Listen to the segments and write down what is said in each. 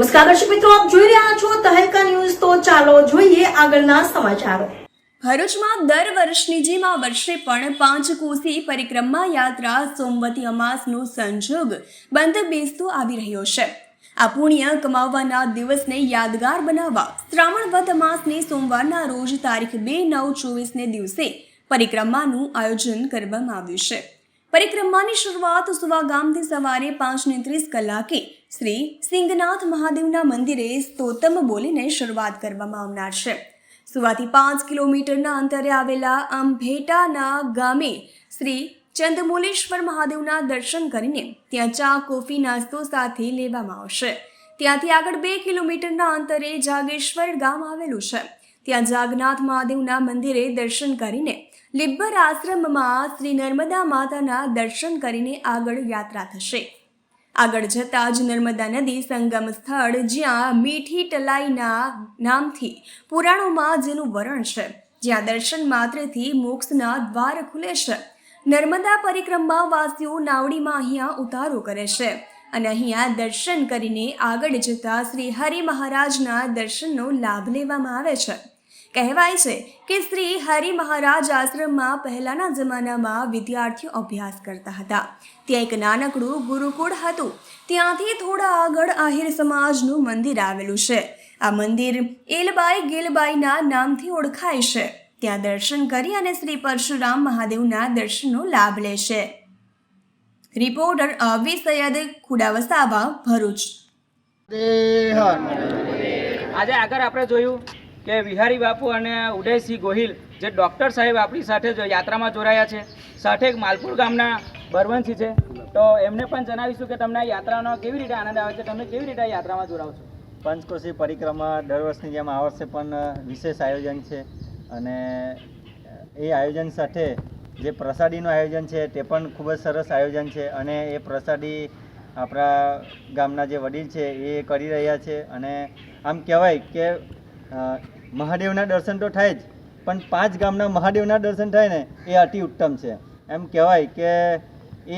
નમસ્કાર દર્શક મિત્રો, આપ જોઈ રહ્યા છો તહેલકા ન્યૂઝ. તો ચાલો જોઈએ આગળના સમાચારો. ભરૂચમાં દર વર્ષની જેમ આ વર્ષે પણ પાંચ કોસી પરિક્રમા યાત્રા સોમવતી અમાસનો સંજોગ બંધ બેસતો આવી રહ્યો છે. આ પુણ્ય કમાવવાના દિવસને યાદગાર બનાવવા શ્રાવણ વદ અમાસની સોમવારના રોજ તારીખ બે નવ ચોવીસને દિવસે પરિક્રમાનું આયોજન કરવામાં આવ્યું છે. પરિક્રમાની શરૂઆત સુવા ગામથી સવારે પાંચને ત્રીસ કલાકે શ્રી સિંગનાથ મહાદેવના મંદિરે સ્તોતમ બોલીને શરૂઆત કરવામાં આવનાર છે. સુવાથી પાંચ કિલોમીટરના અંતરે આવેલા અંભેટાના ગામે શ્રી ચંદમોલેશ્વર મહાદેવના દર્શન કરીને ત્યાં ચા, કોફી, નાસ્તો સાથે લેવામાં આવશે. ત્યાંથી આગળ બે કિલોમીટરના અંતરે જાગેશ્વર ગામ આવેલું છે. ત્યાં જાગનાથ મહાદેવના મંદિરે દર્શન કરીને લિબ્બર આશ્રમમાં શ્રી નર્મદા માતાના દર્શન કરીને આગળ યાત્રા થશે. આગળ જતાં જ નર્મદા નદી સંગમ સ્થળ જ્યાં મીઠી ટલાઈના નામથી પુરાણોમાં જેનું વરણ છે, જ્યાં દર્શન માત્રથી મોક્ષના દ્વાર ખુલે છે. નર્મદા પરિક્રમા વાસીઓ નાવડીમાં અહીંયા ઉતારો કરે છે. અને અહીંયા દર્શન કરીને આગળ જતા શ્રી હરિ મહારાજના દર્શનનો લાભ લેવામાં આવે છે. કહેવાય છે કે શ્રી હરિ મહારાજ આશ્રમમાં પહેલાના જમાનામાં વિદ્યાર્થીઓ અભ્યાસ કરતા હતા. ત્યાં એક નાનકડું ગુરુકુળ હતું. ત્યાંથી થોડા આગળ આહિર સમાજનું મંદિર આવેલું છે. આ મંદિર એલબાઈ ગેલબાઈના નામથી ઓળખાય છે. ત્યાં દર્શન કરી અને શ્રી પરશુરામ મહાદેવના દર્શનનો લાભ લે છે. રિપોર્ટર અવી સૈયદ ખુડાવસાવા ભરૂચ. આજે આગળ આપણે જોયું કે વિહારી બાપુ અને ઉદયસિંહ ગોહિલ જે ડૉક્ટર સાહેબ આપણી સાથે જો યાત્રામાં જોડાયા છે સાથે એક માલપુર ગામના બરવંશી છે. તો એમને પણ જણાવીશું કે તમને યાત્રાનો કેવી રીતે આનંદ આવે છે તમે કેવી રીતે યાત્રામાં જોડાવ છો? પંચકોશી પરિક્રમા દર વર્ષની જેમ આ વર્ષે પણ વિશેષ આયોજન છે અને એ આયોજન સાથે જે પ્રસાદીનું આયોજન છે તે પણ ખૂબ જ સરસ આયોજન છે અને એ પ્રસાદી આપણા ગામના જે વડીલ છે એ કરી રહ્યા છે અને આમ કહેવાય કે મહાદેવના દર્શન તો થાય જ, પણ પાંચ ગામના મહાદેવના દર્શન થાય ને એ અતિ ઉત્તમ છે. એમ કહેવાય કે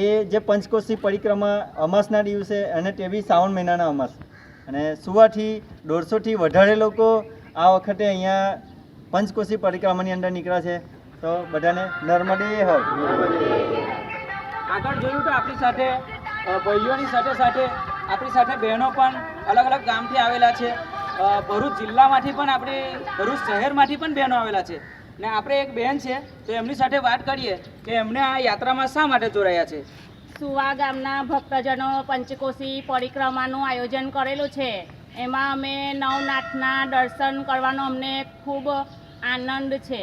એ જે પંચકોશી પરિક્રમા અમાસના દિવસે અને તે બી શ્રાવણ મહિનાના અમાસ. અને સુવાથી દોઢસોથી વધારે લોકો આ વખતે અહીંયા પંચકોશી પરિક્રમાની અંદર નીકળ્યા છે. તો બધાને નર્મદે હર આગળ જોયું તો આપણી સાથે ભાઈઓની સાથે સાથે આપણી સાથે બહેનો પણ અલગ અલગ ગામથી આવેલા છે. ભરૂચ જિલ્લામાંથી પણ આપણે ભરૂચ શહેરમાંથી પણ બહેનો આવેલા છે. ને આપણે એક બહેન છે તો એમની સાથે વાત કરીએ કે એમને આ યાત્રામાં શા માટે જોડાયા છે? સુવા ગામના ભક્તજનો પંચકોશી પરિક્રમાનું આયોજન કરેલું છે. એમાં અમે નવનાથના દર્શન કરવાનો અમને ખૂબ આનંદ છે.